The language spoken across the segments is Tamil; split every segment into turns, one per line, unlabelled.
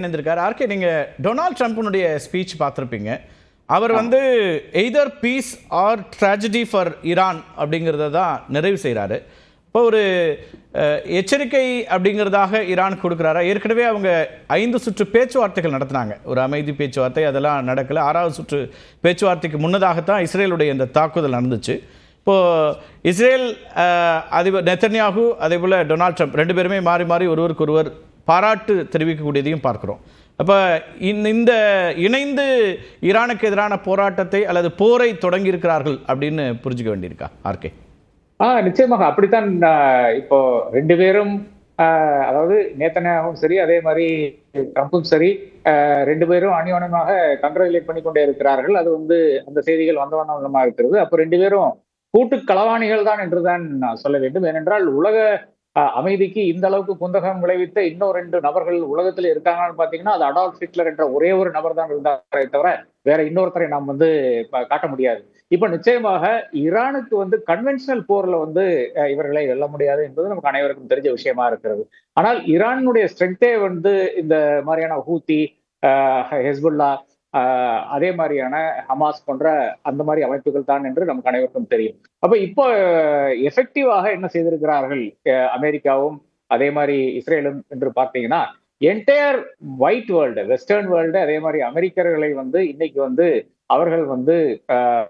இணைந்திருக்காரு. ஆர்கே நீங்க டொனால்ட் ட்ரம்ப்னுடைய ஸ்பீச் பார்த்துருப்பீங்க. அவர் வந்து either peace or tragedy for Iran அப்படிங்கிறத தான் நிறைவு செய்கிறாரு இப்போ ஒரு எச்சரிக்கை அப்படிங்கிறதாக ஈரான் கொடுக்குறாரா? ஏற்கனவே அவங்க ஐந்து சுற்று பேச்சுவார்த்தைகள் நடத்தினாங்க. ஒரு அமைதி பேச்சுவார்த்தை அதெல்லாம் நடக்கல. ஆறாவது சுற்று பேச்சுவார்த்தைக்கு முன்னதாகத்தான் இஸ்ரேலுடைய இந்த தாக்குதல் நடந்துச்சு. இப்போ இஸ்ரேல் அதிபர் நெத்தன்யாகு அதே போல் டொனால்ட் ட்ரம்ப் ரெண்டு பேருமே மாறி மாறி ஒருவருக்கு ஒருவர் பாராட்டு தெரிவிக்கக்கூடியதையும் பார்க்கிறோம். அப்போ இந்த இணைந்து ஈரானுக்கு எதிரான போராட்டத்தை அல்லது போரை தொடங்கி இருக்கிறார்கள் அப்படின்னு புரிஞ்சுக்க வேண்டியிருக்கா ஆர்கே?
ஆ நிச்சயமாக அப்படித்தான் இப்போ ரெண்டு பேரும் ஆஹ், அதாவது நேத்தனாகவும் சரி அதே மாதிரி ட்ரம்ப்பும் சரி ரெண்டு பேரும் அணியோனமாக கங்க்ராச்சுலேட் பண்ணி கொண்டே இருக்கிறார்கள். அது வந்து அந்த செய்திகள் வந்த இருக்கிறது. அப்போ ரெண்டு பேரும் கூட்டு களவாணிகள் தான் என்றுதான் நான் சொல்ல வேண்டும். ஏனென்றால் உலக அமைதிக்கு இந்த அளவுக்கு குந்தகம் விளைவித்த இன்னும் ரெண்டு நபர்கள் உலகத்தில் இருக்காங்கன்னு பாத்தீங்கன்னா அது அடால்ஃப் ஹிட்லர் என்ற ஒரே ஒரு நபர் தான் இருந்தாரே தவிர வேற இன்னொருத்தரை நாம் வந்து காட்ட முடியாது. இப்ப நிச்சயமாக ஈரானுக்கு வந்து கன்வென்ஷனல் போர்ல வந்து இவர்களை வெல்ல முடியாது என்பது நமக்கு அனைவருக்கும் தெரிஞ்ச விஷயமா இருக்கிறது. ஆனால் ஈரானுடைய ஸ்ட்ரென்த்தே வந்து இந்த மாதிரியான ஹூத்தி ஹெஸ்புல்லா அதே மாதிரியான ஹமாஸ் போன்ற அந்த மாதிரி அமைப்புகள் தான் என்று நமக்கு அனைவருக்கும் தெரியும். அப்ப இப்போ எஃபெக்டிவாக என்ன செய்திருக்கிறார்கள் அமெரிக்காவும் அதே மாதிரி இஸ்ரேலும் என்று பார்த்தீங்கன்னா entire white world western world அதே மாதிரி அமெரிக்கர்களை வந்து இன்னைக்கு வந்து அவர்கள் வந்து ஆஹ்,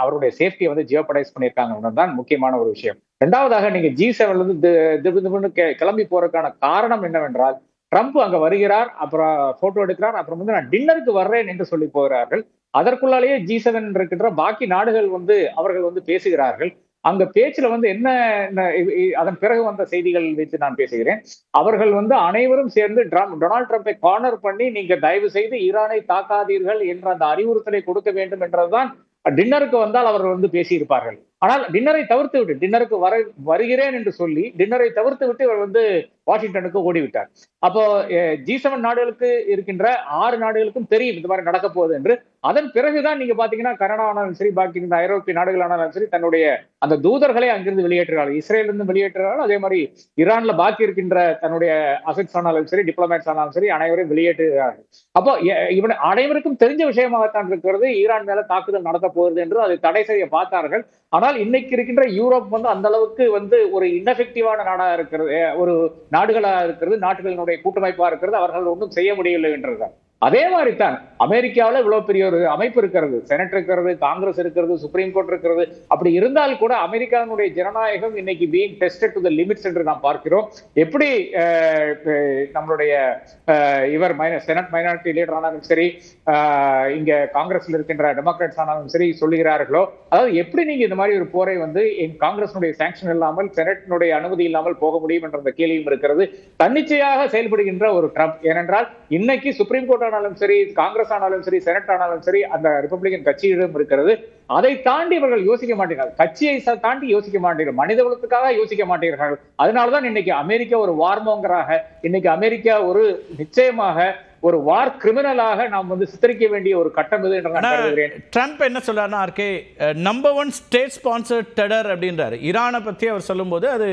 அவருடைய சேஃப்டியை வந்து ஜியோபடைஸ் பண்ணியிருக்காங்க தான் முக்கியமான ஒரு விஷயம். ரெண்டாவதாக நீங்க ஜி செவன்ல இருந்து தி- திபுன்னு கிளம்பி போறதுக்கான காரணம் என்னவென்றால் ட்ரம்ப் அங்க வருகிறார் அப்புறம் போட்டோ எடுக்கிறார் அப்புறம் வந்து நான் டின்னருக்கு வர்றேன் என்று சொல்லி போகிறார்கள். அதற்குள்ளாலேயே ஜி செவன் இருக்கின்ற பாக்கி நாடுகள் வந்து அவர்கள் வந்து பேசுகிறார்கள். அங்க பேச்சுல வந்து என்ன என்ன அதன் பிறகு வந்த செய்திகள் வைத்து நான் பேசுகிறேன். அவர்கள் வந்து அனைவரும் சேர்ந்து ட்ரம் டொனால்ட் ட்ரம்பை கார்னர் பண்ணி நீங்க தயவு செய்து ஈரானை தாக்காதீர்கள் என்ற அந்த அறிவுறுத்தலை கொடுக்க வேண்டும் என்றதுதான் டின்னருக்கு வந்தால் அவர்கள் வந்து பேசியிருப்பார்கள். ஆனால் டின்னரை தவிர்த்து விட்டு டின்னருக்கு வர வருகிறேன் என்று சொல்லி டின்னரை தவிர்த்து விட்டு இவர் வந்து வாஷிங்டனுக்கு ஓடிவிட்டார். அப்போ ஜி செவன் நாடுகளுக்கு இருக்கின்ற ஆறு நாடுகளுக்கும் தெரியும் இந்த மாதிரி நடக்க போகுது என்று. அதன் பிறகுதான் நீங்க பாத்தீங்கன்னா கனடா ஆனாலும் சரி பாக்கி இந்த ஐரோப்பிய நாடுகள் ஆனாலும் சரி தன்னுடைய அந்த தூதர்களை அங்கிருந்து வெளியேற்றுகிறார்கள். இஸ்ரேல இருந்து வெளியேற்றுகிறார்கள். அதே மாதிரி ஈரான்ல பாக்கி இருக்கின்ற தன்னுடைய அசட்ஸ் ஆனாலும் சரி டிப்ளமேட்ஸ் ஆனாலும் சரி அனைவரையும் வெளியேற்றுகிறார்கள். அப்போ இவன் அனைவருக்கும் தெரிஞ்ச விஷயமாகத்தான் இருக்கிறது. ஈரான் மேல தாக்குதல் நடத்த போகிறது என்று அதை தடை செய்ய பார்த்தார்கள். ஆனால் இன்னைக்கு இருக்கின்ற யூரோப் வந்து அந்த அளவுக்கு வந்து ஒரு இன்எஃபெக்டிவான நாடா இருக்கிறது. ஒரு நாடுகளாக இருக்கிறது நாடுகளினுடைய கூட்டமைப்பா இருக்கிறது அவர்கள் ஒன்றும் செய்ய முடியவில்லை என்றுதான். அதே மாதிரி தான் அமெரிக்காவில் இவ்வளவு பெரிய ஒரு அமைப்பு இருக்கிறது. செனட் இருக்கிறது காங்கிரஸ் இருக்கிறது சுப்ரீம் கோர்ட் இருக்கிறது. அப்படி இருந்தால் கூட அமெரிக்காவினுடைய ஜனநாயகம் இன்னைக்கு being tested to the limits என்று நாம் பார்க்கிறோம். எப்படி நம்மளுடைய இவர் மைன- செனட் மைனாரிட்டி லீடர் ஆனாலும் சரி இங்க காங்கிரஸ்ல இருக்கின்ற டெமோக்ராட்ஸ் ஆனாலும் சரி சொல்லுகிறார்களோ அதாவது எப்படி நீங்க இந்த மாதிரி ஒரு போரை வந்து என் காங்கிரஸினுடைய சாங்ஷன் இல்லாமல் செனட்டினுடைய அனுமதி இல்லாமல் போக முடியும் என்ற கேள்வியும் இருக்கிறது. தன்னிச்சையாக செயல்படுகின்ற ஒரு ட்ரம்ப் ஏனென்றால் இன்னைக்கு சுப்ரீம் கோர்ட் ஆனாலும் சரி காங்கிரஸ் ஆனாலும் சரி செனட் ஆனாலும் சரி அந்த ரிப்பப்ளிகன் கட்சியிடம் இருக்கிறது. அதை தாண்டி இவர்கள் யோசிக்க மாட்டேங்கிறார்கள் கட்சியை தாண்டி யோசிக்க மாட்டேங்கிறார் மனித குலத்துக்காக யோசிக்க மாட்டேங்கிறார்கள் அதனாலதான் இன்னைக்கு அமெரிக்கா ஒரு வார்மோங்கராக இன்னைக்கு அமெரிக்கா ஒரு நிச்சயமாக ஒரு வார் கிரிமினலாக நாம் வந்து சித்தரிக்க வேண்டிய ஒரு கட்டம் இது என்று நான்
ஆனா
கருதுகிறேன்.
ட்ரம்ப் என்ன சொல்றாருன்னா R K number one state sponsor terror அப்படின்றாரு. ஈரானை பற்றி அவர் சொல்லும்போது அது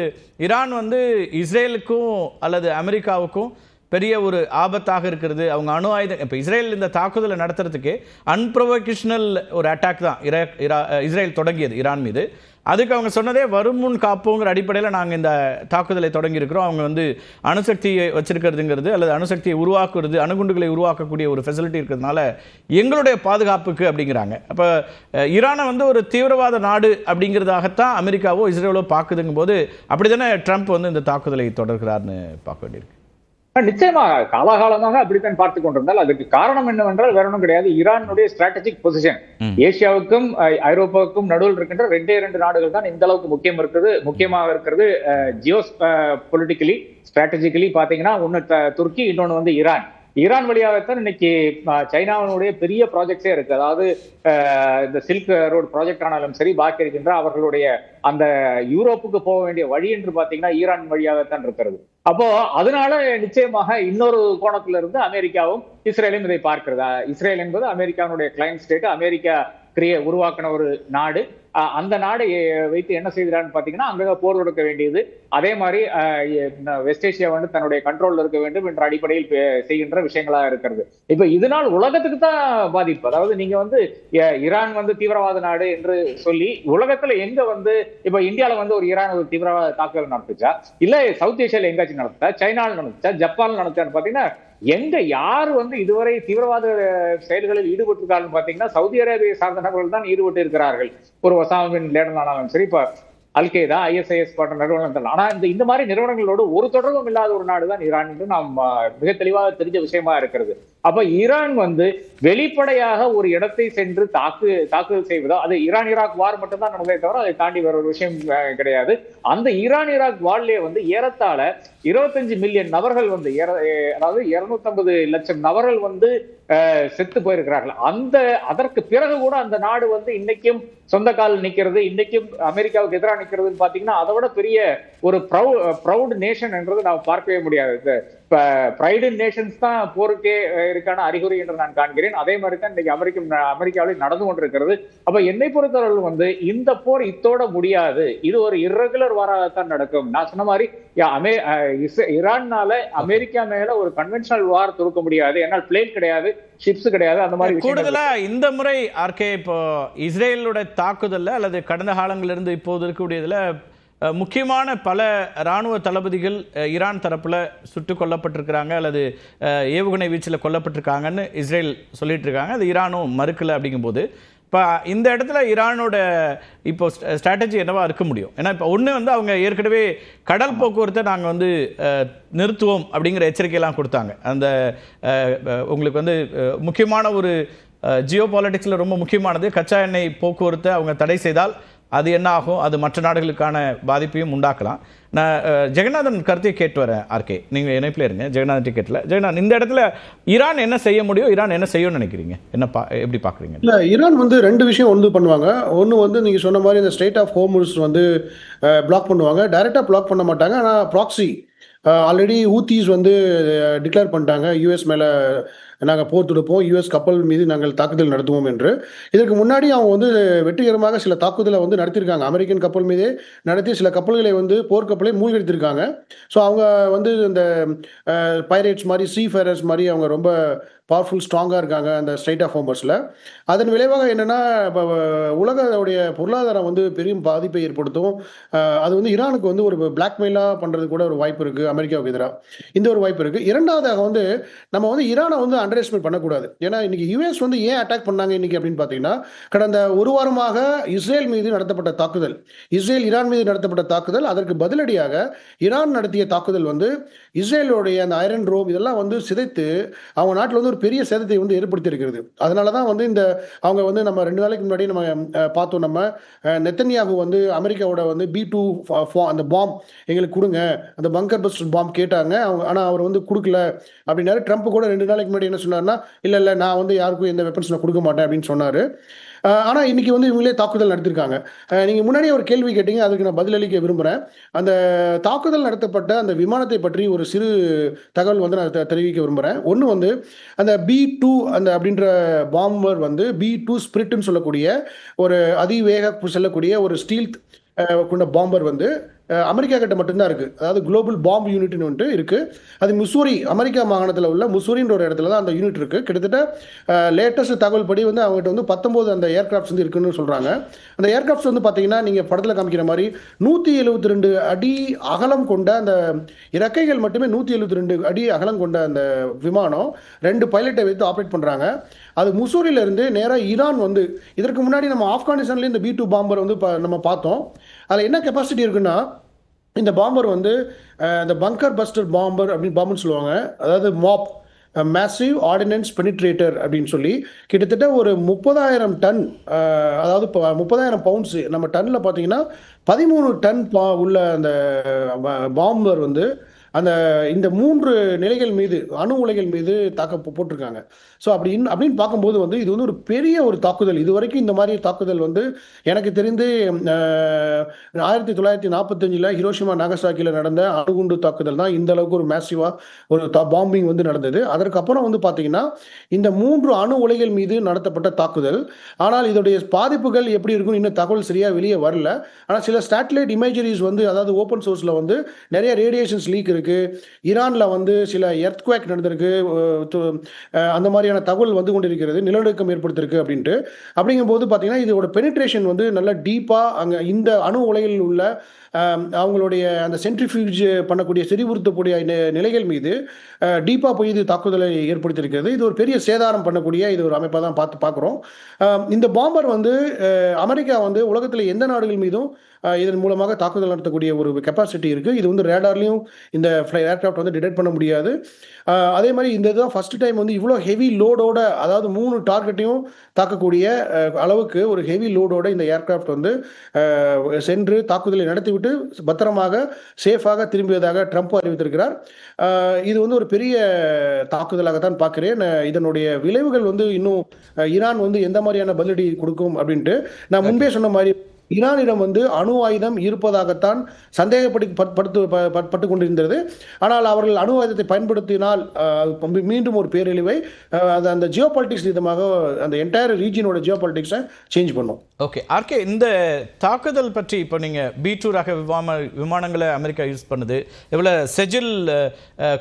ஈரான் வந்து இஸ்ரேலுக்கும் அல்லது அமெரிக்காவுக்கும் பெரிய ஒரு ஆபத்தாக இருக்கிறது. அவங்க அணு ஆயுதம் இப்போ இஸ்ரேல் இந்த தாக்குதலை நடத்துறதுக்கு அன்ப்ரொவகேஷனல் ஒரு அட்டாக் தான். இரா- இரா- இஸ்ரேல் தொடங்கியது ஈரான் மீது. அதுக்கு அவங்க சொன்னதே வரும் முன் காப்போங்கிற அடிப்படையில் நாங்கள் இந்த தாக்குதலை தொடங்கியிருக்கிறோம். அவங்க வந்து அணுசக்தியை வச்சிருக்கிறதுங்கிறது அல்லது அணுசக்தியை உருவாக்குறது அணுகுண்டுகளை உருவாக்கக்கூடிய ஒரு ஃபெசிலிட்டி இருக்கிறதுனால எங்களுடைய பாதுகாப்புக்கு அப்படிங்கிறாங்க. அப்போ ஈரானை வந்து ஒரு தீவிரவாத நாடு அப்படிங்கிறதாகத்தான் அமெரிக்காவோ இஸ்ரேலோ பார்க்குதுங்கும் போது அப்படி தானே ட்ரம்ப் வந்து இந்த தாக்குதலை தொடர்கிறார்னு பார்க்க வேண்டியிருக்கு.
நிச்சயமாக காலாகாலமாக அப்படித்தான் பார்த்து கொண்டிருந்தால். அதுக்கு காரணம் என்னவென்றால் வேற ஒன்றும் கிடையாது. ஈரானுடைய ஸ்ட்ராட்டஜிக் பொசிஷன். ஏசியாவுக்கும் ஐரோப்பாவுக்கும் நடுவில் இருக்கின்ற ரெண்டே ரெண்டு நாடுகள் தான் இந்த அளவுக்கு முக்கியம் இருக்குது முக்கியமாக இருக்கிறது ஜியோ பொலிட்டிக்கலி ஸ்ட்ராட்டஜிக்கலி பாத்தீங்கன்னா ஒன்னு துருக்கி இன்னொன்னு வந்து ஈரான். ஈரான் வழியாகத்தான் இன்னைக்கு சைனாவினுடைய பெரிய ப்ராஜெக்ட்ஸே இருக்கு. அதாவது இந்த சில்க் ரோடு ப்ராஜெக்ட் ஆனாலும் சரி பாக்கி இருக்கின்ற அவர்களுடைய அந்த யூரோப்புக்கு போக வேண்டிய வழி என்று பாத்தீங்கன்னா ஈரான் வழியாகத்தான் இருக்கிறது. அப்போ அதனால நிச்சயமாக இன்னொரு கோணத்துல இருந்து அமெரிக்காவும் இஸ்ரேலும் இதை பார்க்கிறதா. இஸ்ரேல் என்பது அமெரிக்காவுடைய கிளைண்ட் ஸ்டேட் அமெரிக்கா கிரிய உருவாக்கின ஒரு நாடு. அந்த நாடு வைத்து என்ன செய்கிறான்னு பார்த்தீங்கன்னா அங்க போர் தொடுக்க வேண்டியது. அதே மாதிரி வெஸ்ட் ஏசியா வந்து தன்னுடைய கண்ட்ரோல்ல இருக்க வேண்டும் என்ற அடிப்படையில் பே- செய்கின்ற விஷயங்களா இருக்கிறது. இப்ப இதனால் உலகத்துக்கு தான் பாதிப்பு. அதாவது நீங்க வந்து ஈரான் வந்து தீவிரவாத நாடு என்று சொல்லி உலகத்துல எங்க வந்து இப்ப இந்தியாவில் வந்து ஒரு ஈரான் ஒரு தீவிரவாத தாக்குதல் நடத்துச்சா? இல்ல சவுத் ஏஷியாவில் எங்காச்சும் நடத்துச்சா சைனால நடத்துச்சா ஜப்பான்ல நடத்தான்னு பாத்தீங்கன்னா எங்க யார் வந்து இதுவரை தீவிரவாத செயல்களில் ஈடுபட்டிருக்காருன்னு பாத்தீங்கன்னா சவுதி அரேபிய சார்ந்த நபர்கள் தான் ஈடுபட்டு இருக்கிறார்கள் ஒரு ஒசாமின் பின் லேடன் ஆனாலும் சரி இப்ப அல்கேதா ஐஎஸ்ஐஎஸ் போன்ற நிறுவனங்கள். ஆனா இந்த இந்த மாதிரி நிறுவனங்களோடு ஒரு தொடர்பும் இல்லாத ஒரு நாடு தான் ஈரான் என்று நாம் மிக தெளிவாக தெரிஞ்ச விஷயமா இருக்கிறது. அப்ப ஈரான் வந்து வெளிப்படையாக ஒரு இடத்தை சென்று தாக்கு தாக்குதல் செய்வதோ? அது ஈரான் ஈராக் வார் மட்டும்தான் நடந்தே தவிர அதை தாண்டி வேற ஒரு விஷயம் கிடையாது. அந்த ஈரான் ஈராக் வார்லயே வந்து ஏறத்தாழ இருபத்தஞ்சு மில்லியன் நபர்கள் வந்து ஏற- அதாவது இருநூத்தம்பது லட்சம் நபர்கள் வந்து செத்து போயிருக்கிறார்கள். அந்த அதற்கு பிறகு கூட அந்த நாடு வந்து இன்னைக்கும் சொந்த கால் நிக்கிறது இன்னைக்கும் அமெரிக்காவுக்கு எதிராக நிக்கிறதுன்னு பாத்தீங்கன்னா அதை விட பெரிய ஒரு ப்ரௌட் நேஷன் என்றது நாம் பார்க்கவே முடியாது. இப்போ இப்ப பிரைடு நேஷன்ஸ் தான் போருக்கே இருக்கான அறிகுறி என்று நான் காண்கிறேன். அதே மாதிரி தான் இன்னைக்கு அமெரிக்க அமெரிக்காவில் நடந்து கொண்டிருக்கிறது. அப்ப என்னை பொறுத்தவரை வந்து இந்த போர் இத்தோட முடியாது. இது ஒரு irregular வாராகத்தான் நடக்கும். நான் சொன்ன மாதிரி அமே ஈரான்னால அமெரிக்கா மேல ஒரு கன்வென்ஷனல் வார் தொடுக்க முடியாது. ஏன்னா பிளேன் கிடையாது ஷிப்ஸ் கிடையாது அந்த மாதிரி
கூடுதலா இந்த முறை ஆர்கே இப்போ இஸ்ரேலோட தாக்குதல்ல அல்லது கடந்த காலங்களிலிருந்து இப்போது இருக்கக்கூடியதுல முக்கியமான பல ராணுவ தளபதிகள் ஈரான் தரப்புல சுட்டுக் கொல்லப்பட்டிருக்கிறாங்க அல்லது ஏவுகணை வீச்சில் கொல்லப்பட்டிருக்காங்கன்னு இஸ்ரேல் சொல்லிட்டு இருக்காங்க அது ஈரானும் மறுக்கல அப்படிங்கும்போது இப்போ இந்த இடத்துல ஈரானோட இப்போ ஸ்ட்ராட்டஜி என்னவா இருக்க முடியும்? ஏன்னா இப்போ ஒன்று வந்து அவங்க ஏற்கனவே கடல் போக்குவரத்தை நாங்கள் வந்து நிறுத்துவோம் அப்படிங்கிற எச்சரிக்கையெல்லாம் கொடுத்தாங்க. அந்த உங்களுக்கு வந்து முக்கியமான ஒரு ஜியோ பாலிட்டிக்ஸில் ரொம்ப முக்கியமானது கச்சா எண்ணெய் போக்குவரத்தை அவங்க தடை செய்தால் அது என்ன ஆகும்? அது மற்ற நாடுகளுக்கான பாதிப்பையும் உண்டாக்கலாம். நான் ஜெகநாதன் கருத்தை கேட்டு வரேன் ஆர்கே. நீங்கள் இணைப்பில் இருங்க. ஜெகநாதன் டிக்கெட்டில் ஜெகநாதன் இந்த இடத்துல ஈரான் என்ன செய்ய முடியும்? ஈரான் என்ன செய்யும்னு நினைக்கிறீங்க? என்ன பா எப்படி பார்க்குறீங்க?
இல்லை ஈரான் வந்து ரெண்டு விஷயம் ஒன்று பண்ணுவாங்க. ஒன்று வந்து நீங்கள் சொன்ன மாதிரி இந்த ஸ்டேட் ஆஃப் ஹோம்ஸ் வந்து பிளாக் பண்ணுவாங்க. டைரெக்டாக பிளாக் பண்ண மாட்டாங்க. ஆனால் ப்ராக்ஸி ஆல்ரெடி ஊத்தீஸ் வந்து டிக்ளேர் பண்ணிட்டாங்க. யூஎஸ் மேலே நாங்கள் போர் தொடுப்போம். யூஎஸ் கப்பல் மீது நாங்கள் தாக்குதல் நடத்துவோம் என்று. இதற்கு முன்னாடி அவங்க வந்து வெற்றிகரமாக சில தாக்குதலை வந்து நடத்தியிருக்காங்க. அமெரிக்கன் கப்பல் மீதே நடத்தி சில கப்பல்களை வந்து போர்க்கப்பலை மூழ்கடித்திருக்காங்க. ஸோ அவங்க வந்து இந்த பைரேட்ஸ் மாதிரி சீ ஃபேரர்ஸ் மாதிரி அவங்க ரொம்ப பவர்ஃபுல் ஸ்ட்ராங்காக இருக்காங்க அந்த ஸ்ட்ரைட் ஆஃப் ஹோம்பர்ஸில் அதன் விளைவாக என்னென்னா இப்போ உலகோடைய பொருளாதாரம் வந்து பெரும் பாதிப்பை ஏற்படுத்தும். அது வந்து ஈரானுக்கு வந்து ஒரு பிளாக்மெயிலாக பண்ணுறது கூட ஒரு வாய்ப்பு இருக்குது அமெரிக்காவுக்கு எதிராக இந்த ஒரு வாய்ப்பு இருக்குது இரண்டாவதாக வந்து நம்ம வந்து ஈரானை வந்து அண்டர் எஸ்டிமேட் பண்ணக்கூடாது. ஏன்னா இன்றைக்கி யூஎஸ் வந்து ஏன் அட்டாக் பண்ணாங்க இன்றைக்கி அப்படின்னு பார்த்தீங்கன்னா கடந்த ஒரு வாரமாக இஸ்ரேல் மீது நடத்தப்பட்ட தாக்குதல். இஸ்ரேல் ஈரான் மீது நடத்தப்பட்ட தாக்குதல் அதற்கு பதிலடியாக ஈரான் நடத்திய தாக்குதல் வந்து இஸ்ரேலுடைய அந்த ஐரன் ரோம் இதெல்லாம் வந்து சிதைத்து அவங்க நாட்டில் வந்து ஒரு பெரிய சேதத்தை வந்து ஏற்படுத்தி இருக்கிறது அதனால தான் வந்து இந்த அவங்க வந்து நம்ம ரெண்டு நாளைக்கு முன்னாடி நம்ம பார்த்தோம் நம்ம அஹ், நெத்தன்யாகு வந்து அமெரிக்காவோட வந்து பி டூ அந்த பாம் எங்களுக்கு கொடுங்க. அந்த பங்கர் பஸ்ட் பாம் கேட்டாங்க. அவங்க ஆனால் அவர் வந்து கொடுக்கல அப்படின்னாரு. ட்ரம்ப் கூட ரெண்டு நாளைக்கு முன்னாடி என்ன சொன்னார்னா இல்லை இல்லை நான் வந்து யாருக்கும் எந்த வெப்பன்ஸ் நான் கொடுக்க மாட்டேன் அப்படின்னு சொன்னார். ஆனால் இன்னைக்கு வந்து இவங்களே தாக்குதல் நடத்திருக்காங்க. நீங்கள் முன்னாடியே ஒரு கேள்வி கேட்டீங்க அதுக்கு நான் பதிலளிக்க விரும்புகிறேன் அந்த தாக்குதல் நடத்தப்பட்ட அந்த விமானத்தை பற்றி ஒரு சிறு தகவல் வந்து நான் தெரிவிக்க விரும்புகிறேன் ஒன்று வந்து அந்த பி டூ அந்த அப்படின்ற பாம்பர் வந்து பி டூ ஸ்பிரிட்னு சொல்லக்கூடிய ஒரு அதிவேக செல்லக்கூடிய ஒரு ஸ்டீல் கொண்ட பாம்பர் வந்து அமெரிக்கா கிட்ட மட்டும்தான் இருக்குது அதாவது குளோபல் பாம்ப் யூனிட்னு வந்துட்டு இருக்குது அது முசூரி அமெரிக்கா மாகாணத்தில் உள்ள முசூரின்ற ஒரு இடத்துல தான் அந்த யூனிட் இருக்குது கிட்டத்தட்ட லேட்டஸ்ட் தகவல் படி வந்து அவங்ககிட்ட வந்து பத்தொம்போது அந்த ஏர்கிராஃப்ட்ஸ் வந்து இருக்குன்னு சொல்கிறாங்க அந்த ஏர்கிராஃப்ட்ஸ் வந்து பார்த்தீங்கன்னா நீங்கள் படத்தில் காமிக்கிற மாதிரி நூற்றி எழுபத்தி ரெண்டு அடி அகலம் கொண்ட அந்த இறக்கைகள் மட்டுமே நூற்றி எழுபத்தி ரெண்டு அடி அகலம் கொண்ட அந்த விமானம் ரெண்டு பைலட்டை வைத்து ஆப்ரேட் பண்ணுறாங்க அது முசூரில இருந்து நேராக ஈரான் வந்து இதற்கு முன்னாடி நம்ம ஆப்கானிஸ்தான்லேயே இந்த பி டூ பாம்பர் வந்து ப- நம்ம பார்த்தோம். அதில் என்ன கெப்பாசிட்டி இருக்குன்னா இந்த பாம்பர் வந்து இந்த பங்கர் பஸ்டர் பாம்பர் அப்படின்னு பாம்பர்னு சொல்லுவாங்க. அதாவது மாப் மேசிவ் ஆர்டினன்ஸ் பெனிட்ரேட்டர் அப்படின்னு சொல்லி கிட்டத்தட்ட ஒரு முப்பதாயிரம் டன் அதாவது இப்போ முப்பதாயிரம் பவுண்ட்ஸு நம்ம டன்னில் பார்த்தீங்கன்னா பதிமூணு டன் பா உள்ள அந்த பாம்பர் வந்து அந்த இந்த மூன்று நிலைகள் மீது அணு உலைகள் மீது தாக்க போட்டிருக்காங்க. ஸோ அப்படி இன்- அப்படின்னு பார்க்கும்போது வந்து இது வந்து ஒரு பெரிய ஒரு தாக்குதல். இது வரைக்கும் இந்த மாதிரி தாக்குதல் வந்து எனக்கு தெரிந்து ஆயிரத்தி தொள்ளாயிரத்தி நாற்பத்தஞ்சில் ஹிரோஷிமா நாகசாக்கியில் நடந்த அணுகுண்டு தாக்குதல் தான் இந்த அளவுக்கு ஒரு மேசிவாக ஒரு பாம்பிங் வந்து நடந்தது. அதற்கப்புறம் வந்து பார்த்தீங்கன்னா இந்த மூன்று அணு உலைகள் மீது நடத்தப்பட்ட தாக்குதல். ஆனால் இதோடைய பாதிப்புகள் எப்படி இருக்கும் இன்னும் தகவல் சரியாக வெளியே வரல. ஆனால் சில சேட்டலைட் இமேஜரிஸ் வந்து அதாவது ஓப்பன் சோர்ஸில் வந்து நிறைய ரேடியேஷன்ஸ் லீக் இருக்கு. ஈரானில் வந்து சில எர்த்குவேக் நடந்திருக்கு. அந்த மாதிரியான தகவல் வந்து கொண்டிருக்கிறது. நிலநடுக்கம் ஏற்படுத்திருக்கு அப்படின்ட்டு. அப்படிங்கும்போது பார்த்தீங்கன்னா இதோட பெனிட்ரேஷன் வந்து நல்லா டீப்பாக அங்கே இந்த அணு உலையில் உள்ள அவங்களுடைய அந்த சென்ட்ரிஃபியூஜ் பண்ணக்கூடிய செறிவுறுத்தக்கூடிய நிலைகள் மீது டீப்பாக போய் இது தாக்குதலை ஏற்படுத்தியிருக்கிறது. இது ஒரு பெரிய சேதாரம் பண்ணக்கூடிய இது ஒரு அமைப்பாக தான் பார்த்து பார்க்குறோம். இந்த பாம்பர் வந்து அமெரிக்கா வந்து உலகத்தில் எந்த நாடுகள் மீதும் இதன் மூலமாக தாக்குதல் நடத்தக்கூடிய ஒரு கெப்பாசிட்டி இருக்குது இது வந்து ரேடார்லையும் இந்த ஃப்ளை ஏர்க்ராஃப்ட் வந்து டிடெக்ட் பண்ண முடியாது. அதே மாதிரி இந்த இதுதான் ஃபர்ஸ்ட் டைம் வந்து இவ்வளோ ஹெவி லோடோட அதாவது மூணு டார்கெட்டையும் தாக்கக்கூடிய அளவுக்கு ஒரு ஹெவி லோடோட இந்த ஏர்க்ராஃப்ட் வந்து சென்று தாக்குதலை நடத்தி நடத்திவிட்டு பத்திரமாக சேஃபாக திரும்பியதாக ட்ரம்ப் அறிவித்திருக்கிறார். இது வந்து ஒரு பெரிய தாக்குதலாகத்தான் பார்க்கிறேன். இதனுடைய விளைவுகள் வந்து இன்னும் ஈரான் வந்து எந்த மாதிரியான பதிலடி கொடுக்கும் அப்படின்ட்டு நான் முன்பே சொன்ன மாதிரி ஈரானிடம் வந்து அணு ஆயுதம் இருப்பதாகத்தான் சந்தேகப்படி பட்- படுத்து ப- பட்- பட்டு கொண்டிருந்தது ஆனால் அவர்கள் அணு ஆயுதத்தை பயன்படுத்தினால் மீண்டும் ஒரு பேரழிவை அது அந்த ஜியோ பாலிட்டிக்ஸ் விதமாக அந்த என்டையர் ரீஜியனோட ஜியோ பாலிட்டிக்ஸை சேஞ்ச் பண்ணும்.
ஓகே ஆர்கே இந்த தாக்குதல் பற்றி இப்போ நீங்கள் பி டூ ரக விமான விமானங்களை அமெரிக்கா யூஸ் பண்ணுது. இவ்வளோ செஜில்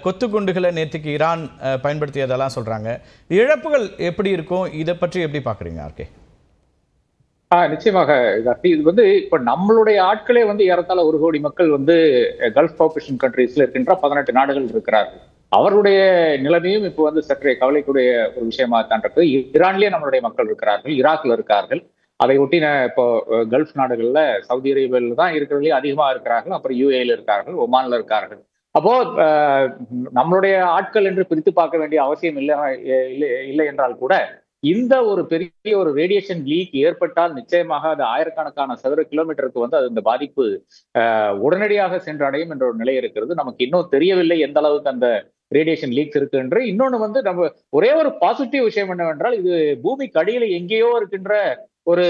கொத்து குண்டுகளை நேற்றுக்கு ஈரான் பயன்படுத்தியதெல்லாம் சொல்கிறாங்க இழப்புகள் எப்படி இருக்கும்? இதை பற்றி எப்படி பார்க்குறீங்க ஆர்கே
ஆ நிச்சயமாக இது வந்து இப்ப நம்மளுடைய ஆட்களே வந்து ஏறத்தாழ ஒரு கோடி மக்கள் வந்து கல்ஃப் பாப்புலேஷன் கண்ட்ரீஸ்ல இருக்கின்ற பதினெட்டு நாடுகள் இருக்கிறார்கள். அவருடைய நிலைமையும் இப்போ வந்து சற்றே கவலைக்குரிய ஒரு விஷயமா தான் இருக்கு ஈரான்லயே நம்மளுடைய மக்கள் இருக்கிறார்கள் ஈராக்ல இருக்கார்கள். அதை ஒட்டின இப்போ கல்ஃப் நாடுகள்ல சவுதி அரேபியாவில் தான் இருக்கிறதுலே அதிகமா இருக்கிறார்கள். அப்புறம் யூஏல இருக்கார்கள் ஒமான்ல இருக்கார்கள். அப்போ நம்மளுடைய ஆட்கள் என்று பிரித்து பார்க்க வேண்டிய அவசியம் இல்லை இல்லை இல்லை என்றால் கூட இந்த ஒரு பெரிய ஒரு ரேடியேஷன் லீக் ஏற்பட்டால் நிச்சயமாக அது ஆயிரக்கணக்கான சதுர கிலோமீட்டருக்கு வந்து அது இந்த பாதிப்பு உடனடியாக சென்றடையும் என்ற ஒரு நிலை இருக்கிறது. நமக்கு இன்னும் தெரியவில்லை எந்த அளவுக்கு அந்த ரேடியேஷன் லீக்ஸ் இருக்கு என்று. இன்னொன்னு வந்து நம்ம ஒரே ஒரு பாசிட்டிவ் விஷயம் என்னவென்றால் இது பூமிக்கு அடியில் எங்கேயோ இருக்கின்ற ஒரு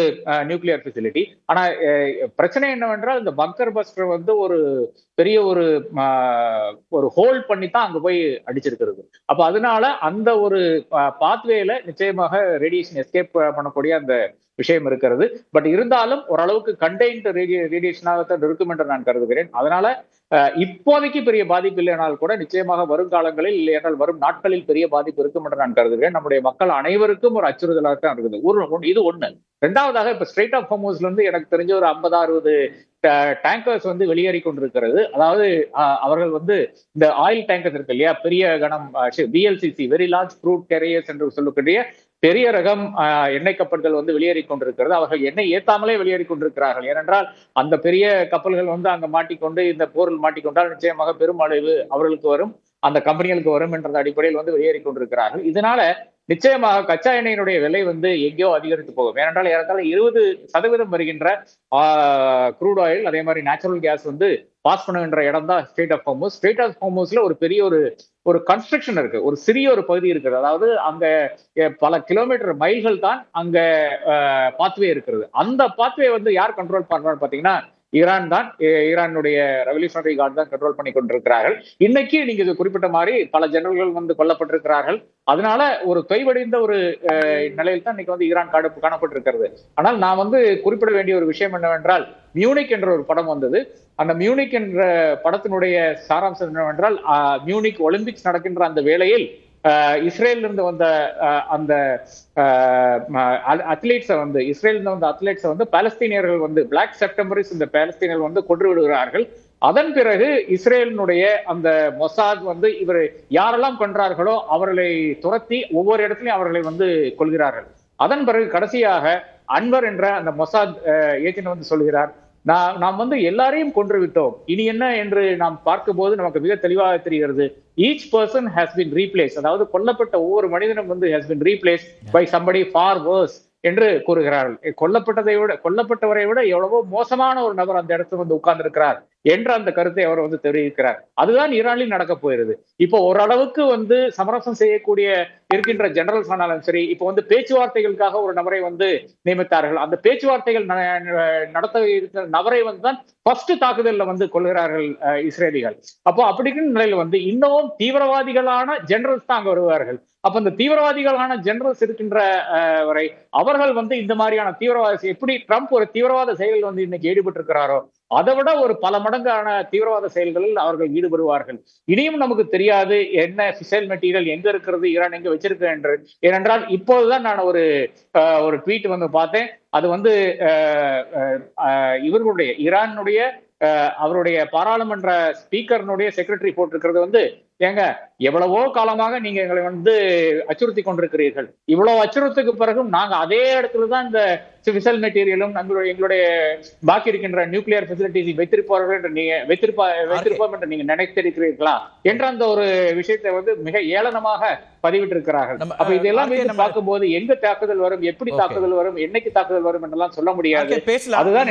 நியூக்ளியர் ஃபெசிலிட்டி ஆனா பிரச்சனை என்னவென்றால் இந்த பங்கர் பஸ்டர் வந்து ஒரு பெரிய ஒரு ஒரு ஹோல்ட் பண்ணி தான் அங்க போய் அடிச்சிருக்கிறது. அப்ப அதனால அந்த ஒரு பாத்வேல நிச்சயமாக ரேடியேஷன் எஸ்கேப் பண்ணக்கூடிய அந்த விஷயம் இருக்கிறது. பட் இருந்தாலும் ஓரளவுக்கு கண்டெய்ன்ட் ரேடிய ரேடியேஷனாகத்தான் இருக்கும் என்று நான் கருதுகிறேன். அதனால இப்போதைக்கு பெரிய பாதிப்பு இல்லைனால் கூட நிச்சயமாக வருங்காலங்களில் இல்லை என்றால் வரும் நாட்களில் பெரிய பாதிப்பு இருக்கும் என்று நான் கருதுகிறேன். நம்முடைய மக்கள் அனைவருக்கும் ஒரு அச்சுறுத்தலாக தான் இருக்குது. ஒரு இது ஒண்ணு. ரெண்டாவதாக இப்ப ஸ்ட்ரெயிட் ஆஃப் ஹோமோஸ்ல இருந்து எனக்கு தெரிஞ்ச ஒரு ஐம்பது அறுபது டேங்கர்ஸ் வந்து வெளியேறி கொண்டிருக்கிறது. அதாவது அவர்கள் வந்து இந்த ஆயில் டேங்கர்ஸ் இருக்கு இல்லையா? பெரிய கணம் V L C C very large crude carriers என்று சொல்லக்கூடிய பெரிய ரகம் எண்ணெய் கப்பல்கள் வந்து வெளியேறி கொண்டிருக்கிறது. அவர்கள் எண்ணெய் ஏத்தாமலே வெளியேறி கொண்டிருக்கிறார்கள். ஏனென்றால் அந்த பெரிய கப்பல்கள் வந்து அங்க மாட்டிக்கொண்டு இந்த போரில் மாட்டிக்கொண்டால் நிச்சயமாக பெரும் அழிவு அவர்களுக்கு வரும் அந்த கம்பெனிகளுக்கு வரும் என்ற அடிப்படையில் வந்து வெளியேறி கொண்டிருக்கிறார்கள். இதனால நிச்சயமாக கச்சா எண்ணெயினுடைய விலை வந்து எங்கேயோ அதிகரித்து போகும். ஏனென்றால் ஏறத்தாழ இருபது சதவீதம் வருகின்ற க்ரூட் ஆயில் அதே மாதிரி நேச்சுரல் கேஸ் வந்து பாஸ் பண்ணுகின்ற இடம் தான் strait of Hormuz strait of ஹோமோஸ்ல ஒரு பெரிய ஒரு ஒரு கன்ஸ்ட்ரக்ஷன் இருக்கு. ஒரு சிறிய ஒரு பகுதி இருக்குது. அதாவது அங்க பல கிலோமீட்டர் மைல்கள் தான் அங்க பாத்வே இருக்கிறது. அந்த பாத்வே வந்து யார் கண்ட்ரோல் பண்றான்னு பாத்தீங்கன்னா ஈரான் தான் ஈரானுடைய ரெவல்யூஷனரி கார்டு தான் கண்ட்ரோல் பண்ணி கொண்டிருக்கிறார்கள். இன்னைக்கு நீங்க இது குறிப்பிட்ட மாதிரி பல ஜெனரல்கள் வந்து கொல்லப்பட்டிருக்கிறார்கள். அதனால ஒரு தொய்வடைந்த ஒரு நிலையில் தான் இன்னைக்கு வந்து ஈரான் காடு காணப்பட்டிருக்கிறது. ஆனால் நான் வந்து குறிப்பிட வேண்டிய ஒரு விஷயம் என்னவென்றால் மியூனிக் என்ற ஒரு படம் வந்தது. அந்த மியூனிக் என்ற படத்தினுடைய சாராம்சம் என்னவென்றால் மியூனிக் ஒலிம்பிக்ஸ் நடக்கின்ற அந்த வேளையில் இஸ்ரேல்ல இருந்து வந்த அந்த அத்லீட்ஸை வந்து இஸ்ரேல் இருந்து வந்த அத்லீட்ஸை வந்து பாலஸ்தீனியர்கள் வந்து பிளாக் செப்டம்பரிஸ் இந்த பாலஸ்தீனியர்கள் வந்து கொன்று விடுகிறார்கள் அதன் பிறகு இஸ்ரேலினுடைய அந்த மொசாத் வந்து இவர் யாரெல்லாம் கொன்றார்களோ அவர்களை துரத்தி ஒவ்வொரு இடத்துலையும் அவர்களை வந்து கொள்கிறார்கள் அதன் பிறகு கடைசியாக அன்வர் என்ற அந்த மொசாத் ஏஜென்ட் வந்து சொல்கிறார். நான் நாம் வந்து எல்லாரையும் கொன்று விட்டோம் இனி என்ன என்று நாம் பார்க்கும்போது நமக்கு மிக தெளிவாக தெரிகிறது. Each person has been replaced அதாவது கொல்லப்பட்ட ஒவ்வொரு மனிதனும் வந்து has been replaced by somebody far worse என்று கூறுகிறார்கள். கொல்லப்பட்டதை விட கொல்லப்பட்டவரை விட எவ்வளவோ மோசமான ஒரு நபர் அந்த இடத்துல வந்து உட்கார்ந்திருக்கிறார். என்ற அந்த கருத்தை அவர் வந்து தெரிவிக்கிறார். அதுதான் ஈரானில் நடக்க போயிருது இப்போ ஓரளவுக்கு வந்து சமரசம் செய்யக்கூடிய இருக்கின்ற ஜெனரல்ஸ் ஆனாலும் சரி இப்போ வந்து பேச்சுவார்த்தைகளுக்காக ஒரு நபரை வந்து நியமித்தார்கள். அந்த பேச்சுவார்த்தைகள் ந- நடத்த இருக்கிற நபரை வந்து தான் ஃபர்ஸ்ட் தாக்குதலில் வந்து கொள்கிறார்கள் இஸ்ரேலிகள். அப்போ அப்படிங்கிற நிலையில் வந்து இன்னமும் தீவிரவாதிகளான ஜெனரல்ஸ் தான் அங்க வருவார்கள். அப்ப இந்த தீவிரவாதிகளான ஜெனரல்ஸ் இருக்கின்ற வரை அவர்கள் வந்து இந்த மாதிரியான தீவிரவாத எப்படி ட்ரம்ப் ஒரு தீவிரவாத செயலில் வந்து இன்னைக்கு ஈடுபட்டு இருக்கிறாரோ அதை விட ஒரு பல மடங்கான தீவிரவாத செயல்களில் அவர்கள் ஈடுபடுவார்கள். இனியும் நமக்கு தெரியாது என்ன பிசைல் மெட்டீரியல் எங்க இருக்கிறது ஈரான் எங்க வச்சிருக்கு என்று. ஏனென்றால் இப்போதுதான் நான் ஒரு ஒரு ட்வீட் வந்து பார்த்தேன். அது வந்து இவர்களுடைய ஈரானுடைய அவருடைய பாராளுமன்ற ஸ்பீக்கர்னுடைய செக்ரட்டரி போட்டிருக்கிறது வந்து ஏங்க எவ்வளவோ காலமாக நீங்க எங்களை வந்து அச்சுறுத்தி கொண்டிருக்கிறீர்கள். இவ்வளவு அச்சுறுத்துக்கு பிறகும் நாங்க அதே இடத்துல தான் இந்த விசல் மெட்டீரியலும் நம்மளுடைய எங்களுடைய பாக்கி இருக்கின்ற நியூக்ளியர் ஃபெசிலிட்டிஸ் வைத்திருப்பார்கள் என்று நீங்க வைத்திருப்பா வைத்திருப்போம் என்று நீங்க நினைத்திருக்கிறீர்களா? என்ற அந்த ஒரு விஷயத்தை வந்து மிக ஏளனமாக பதிவிட்டிருக்கிறார்கள். அப்ப இதெல்லாம் பார்க்கும்போது எங்க தாக்குதல் வரும் எப்படி. தாக்குதல் வரும் என்னைக்கு தாக்குதல் வரும் என்றெல்லாம் சொல்ல முடியாது. அதுதான்